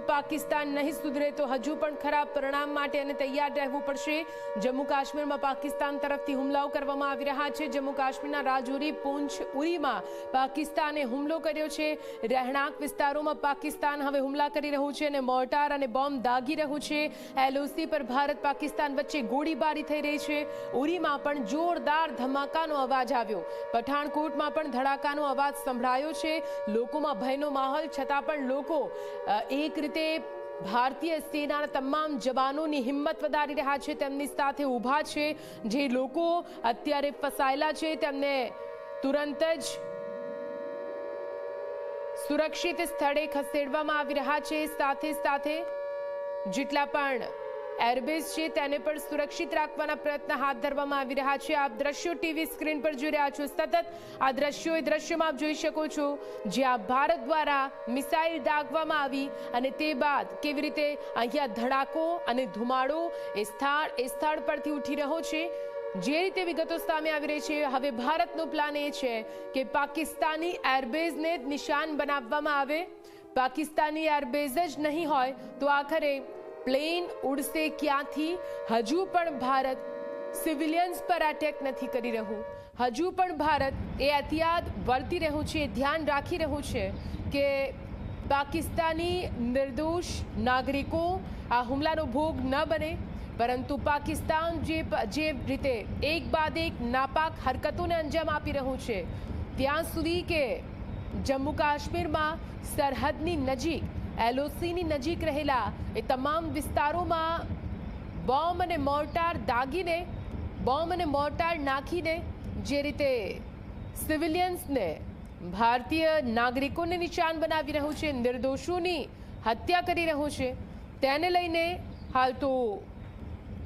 પાકિસ્તાન નહીં સુધરે તો હજુ પણ ખરાબ પરિણામ માટે અને તૈયાર રહેવું પડશે. જમ્મુ કાશ્મીરમાં પાકિસ્તાન તરફથી હુમલાઓ કરવામાં આવી રહ્યા છે. જમ્મુ કાશ્મીરના રાજૌરી, પૂંછ, ઉરીમાં પાકિસ્તાને હુમલો કર્યો છે. રહેણાંક વિસ્તારોમાં પાકિસ્તાન હવે હુમલા કરી રહ્યું છે અને મોર્ટાર અને બોમ્બ દાગી રહ્યું છે. એલઓસી પર ભારત પાકિસ્તાન વચ્ચે ગોળીબારી થઈ રહી છે. ઉરીમાં પણ જોરદાર ધમાકાનો અવાજ આવ્યો. પઠાણકોટમાં પણ ધડાકાનો અવાજ સંભળાયો છે. લોકોમાં ભયનો માહોલ, છતાં પણ લોકો એક રીતે ભારતીય સેનાના તમામ જવાનોની હિંમત વધારી રહ્યા છે, તેમની સાથે ઊભા છે, જે લોકો અત્યારે ફસાયેલા છે, તેમને તુરંત જ સુરક્ષિત સ્થળે ખસેડવામાં આવી રહ્યા છે. સાથે સાથે જેટલા પણ એરબેઝ છે તેને પણ સુરક્ષિત રાખવાના પ્રયત્ન હાથ ધરવામાં આવી રહ્યા છે. આપ દ્રશ્યો ટીવી સ્ક્રીન પર જોઈ રહ્યા છો. સતત આ દ્રશ્યો એ દ્રશ્યમાં આપ જોઈ શકો છો જ્યાં ભારત દ્વારા મિસાઇલ દાગવામાં આવી અને તે બાદ કેવી રીતે અહીંયા ધડાકો અને ધુમાડો એ સ્થળ એ સ્થળ પરથી ઉઠી રહ્યો છે. જે રીતે વિગતો સામે આવી રહી છે, હવે ભારતનો પ્લાન એ છે કે પાકિસ્તાની એરબેઝને નિશાન બનાવવામાં આવે. પાકિસ્તાની એરબેઝ જ નહીં હોય તો આખરે પ્લેન ઉડશે ક્યાંથી? હજુ પણ ભારત સિવિલિયન્સ પર અટેક નથી કરી રહ્યું. હજુ પણ ભારત એ એહતિયાત વર્તી રહ્યું છે ધ્યાન રાખી રહ્યું છે કે પાકિસ્તાની નિર્દોષ નાગરિકો આ હુમલાનો ભોગ ન બને, પરંતુ પાકિસ્તાન જે જે રીતે એક બાદ એક નાપાક હરકતોને અંજામ આપી રહ્યું છે, ત્યાં સુધી કે જમ્મુ કાશ્મીરમાં સરહદની નજીક એલઓસીની નજીક રહેલા એ તમામ વિસ્તારોમાં બોમ્બ અને મોર્ટાર દાગીને, બોમ્બ અને મોર્ટાર નાખીને જે રીતે સિવિલિયન્સને ભારતીય નાગરિકોને નિશાન બનાવી રહ્યું છે, નિર્દોષોની હત્યા કરી રહ્યું છે, તેને લઈને હાલ તો